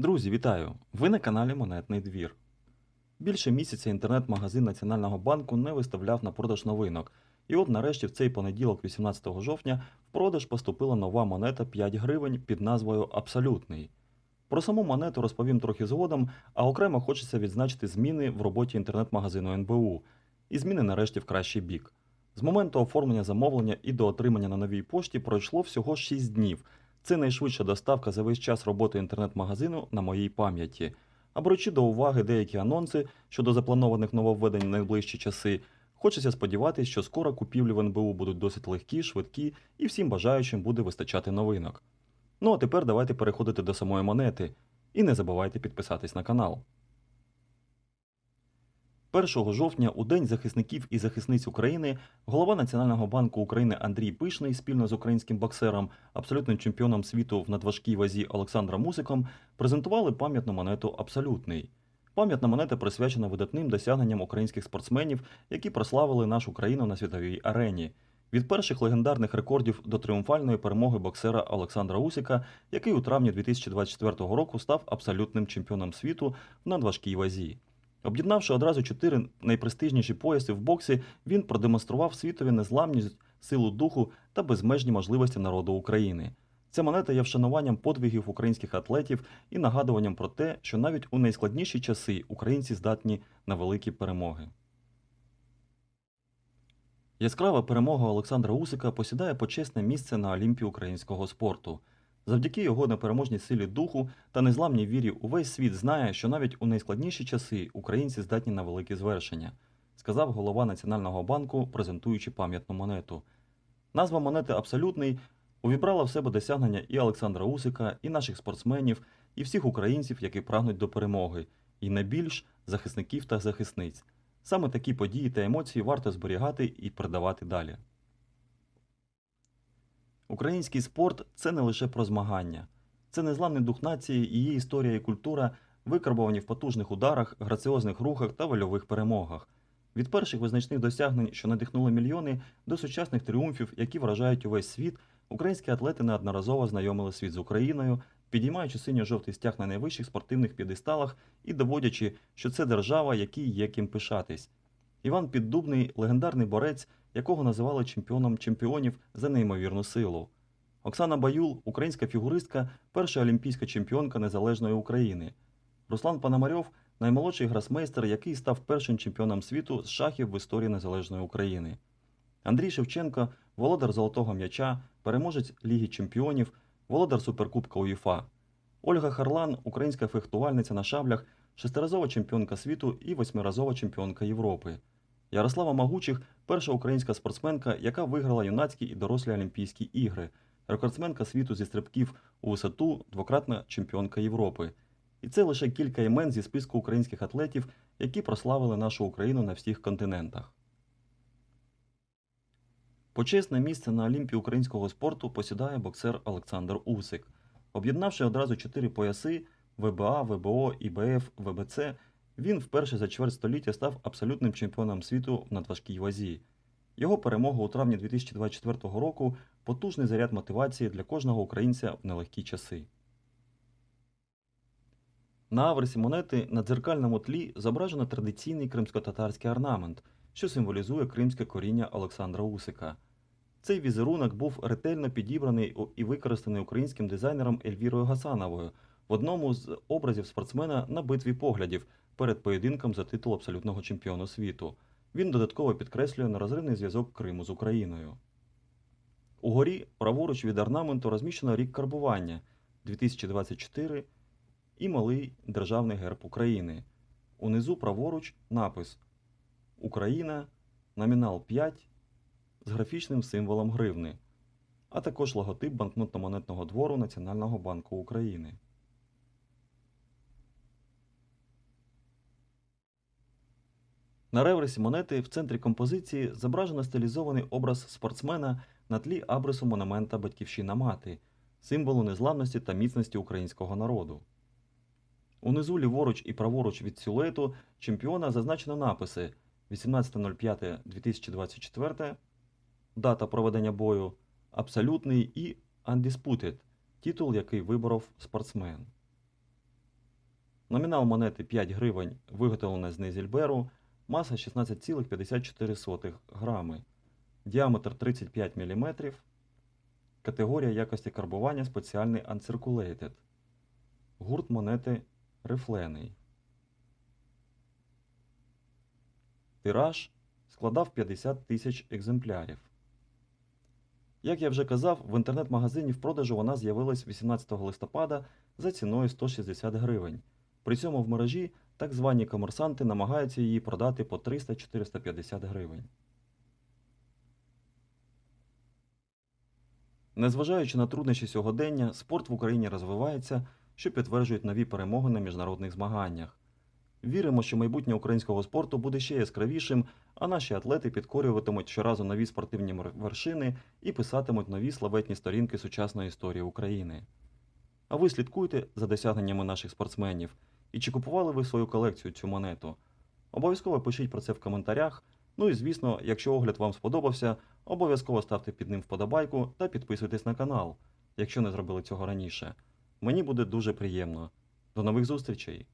Друзі, вітаю! Ви на каналі Монетний двір. Більше місяця інтернет-магазин Національного банку не виставляв на продаж новинок. І от нарешті в цей понеділок, 18 жовтня, в продаж поступила нова монета 5 гривень під назвою Абсолютний. Про саму монету розповім трохи згодом, а окремо хочеться відзначити зміни в роботі інтернет-магазину НБУ. І зміни нарешті в кращий бік. З моменту оформлення замовлення і до отримання на новій пошті пройшло всього 6 днів. Це найшвидша доставка за весь час роботи інтернет-магазину на моїй пам'яті. А беручи до уваги деякі анонси щодо запланованих нововведень в найближчі часи, хочеться сподіватися, що скоро купівлі в НБУ будуть досить легкі, швидкі і всім бажаючим буде вистачати новинок. Ну а тепер давайте переходити до самої монети. І не забувайте підписатись на канал. 1 жовтня, у День захисників і захисниць України, голова Національного банку України Андрій Пишний спільно з українським боксером, абсолютним чемпіоном світу в надважкій вазі Олександром Мусиком презентували пам'ятну монету Абсолютний. Пам'ятна монета присвячена видатним досягненням українських спортсменів, які прославили нашу країну на світовій арені. Від перших легендарних рекордів до тріумфальної перемоги боксера Олександра Усіка, який у травні 2024 року став абсолютним чемпіоном світу в надважкій вазі. Об'єднавши одразу чотири найпрестижніші пояси в боксі, він продемонстрував світові незламність, силу духу та безмежні можливості народу України. Ця монета є вшануванням подвигів українських атлетів і нагадуванням про те, що навіть у найскладніші часи українці здатні на великі перемоги. Яскрава перемога Олександра Усика посідає почесне місце на Олімпі українського спорту. Завдяки його непереможній силі духу та незламній вірі увесь світ знає, що навіть у найскладніші часи українці здатні на великі звершення, сказав голова Національного банку, презентуючи пам'ятну монету. Назва монети Абсолютний увібрала в себе досягнення і Олександра Усика, і наших спортсменів, і всіх українців, які прагнуть до перемоги, і найбільш захисників та захисниць. Саме такі події та емоції варто зберігати і передавати далі. Український спорт це не лише про змагання, це незламний дух нації, її історія і культура, викарбовані в потужних ударах, граціозних рухах та вольових перемогах. Від перших визначних досягнень, що надихнули мільйони, до сучасних тріумфів, які вражають увесь світ, українські атлети неодноразово знайомили світ з Україною, підіймаючи синьо-жовтий стяг на найвищих спортивних п'єдесталах і доводячи, що це держава, якій є ким пишатись. Іван Піддубний легендарний борець, якого називали чемпіоном чемпіонів за неймовірну силу. Оксана Баюл, українська фігуристка, перша олімпійська чемпіонка незалежної України. Руслан Пономарьов наймолодший гросмейстер, який став першим чемпіоном світу з шахів в історії незалежної України. Андрій Шевченко, володар золотого м'яча, переможець Ліги Чемпіонів, володар Суперкубка УЄФА. Ольга Харлан, українська фехтувальниця на шаблях, шестиразова чемпіонка світу і восьмиразова чемпіонка Європи. Ярослава Магучих перша українська спортсменка, яка виграла юнацькі і дорослі Олімпійські ігри, рекордсменка світу зі стрибків у висоту, двократна чемпіонка Європи. І це лише кілька імен зі списку українських атлетів, які прославили нашу Україну на всіх континентах. Почесне місце на Олімпі українського спорту посідає боксер Олександр Усик. Об'єднавши одразу чотири пояси ВБА, ВБО, ІБФ, ВБЦ, він вперше за чверть століття став абсолютним чемпіоном світу в надважкій вазі. Його перемога у травні 2024 року потужний заряд мотивації для кожного українця в нелегкі часи. На аверсі монети на дзеркальному тлі зображено традиційний кримсько-татарський орнамент, що символізує кримське коріння Олександра Усика. Цей візерунок був ретельно підібраний і використаний українським дизайнером Ельвірою Гасановою в одному з образів спортсмена на битві поглядів перед поєдинком за титул абсолютного чемпіону світу. Він додатково підкреслює нерозривний зв'язок Криму з Україною. Угорі праворуч від орнаменту розміщено рік карбування 2024 і малий державний герб України. Унизу праворуч напис Україна, номінал 5 з графічним символом гривни, а також логотип банкнотно-монетного двору Національного банку України. На реверсі монети в центрі композиції зображено стилізований образ спортсмена на тлі абрису монумента Батьківщина Мати, символу незламності та міцності українського народу. Унизу ліворуч і праворуч від силуету чемпіона зазначено написи 18.05.2024, дата проведення бою, абсолютний і Undisputed, титул, який виборов спортсмен. Номінал монети 5 гривень, виготовлена з Нейзельберу, маса 16,54 грами, діаметр 35 мм, категорія якості карбування спеціальний Uncirculated, гурт монети рифлений. Тираж складав 50 тисяч екземплярів. Як я вже казав, в інтернет-магазині в продажу вона з'явилась 18 листопада за ціною 160 гривень. При цьому в мережі так звані комерсанти намагаються її продати по 300-450 гривень. Незважаючи на труднощі сьогодення, спорт в Україні розвивається, що підтверджують нові перемоги на міжнародних змаганнях. Віримо, що майбутнє українського спорту буде ще яскравішим, а наші атлети підкорюватимуть щоразу нові спортивні вершини і писатимуть нові славетні сторінки сучасної історії України. А ви слідкуйте за досягненнями наших спортсменів і чи купували ви свою колекцію цю монету? Обов'язково пишіть про це в коментарях. Ну і звісно, якщо огляд вам сподобався, обов'язково ставте під ним вподобайку та підписуйтесь на канал, якщо не зробили цього раніше. Мені буде дуже приємно. До нових зустрічей!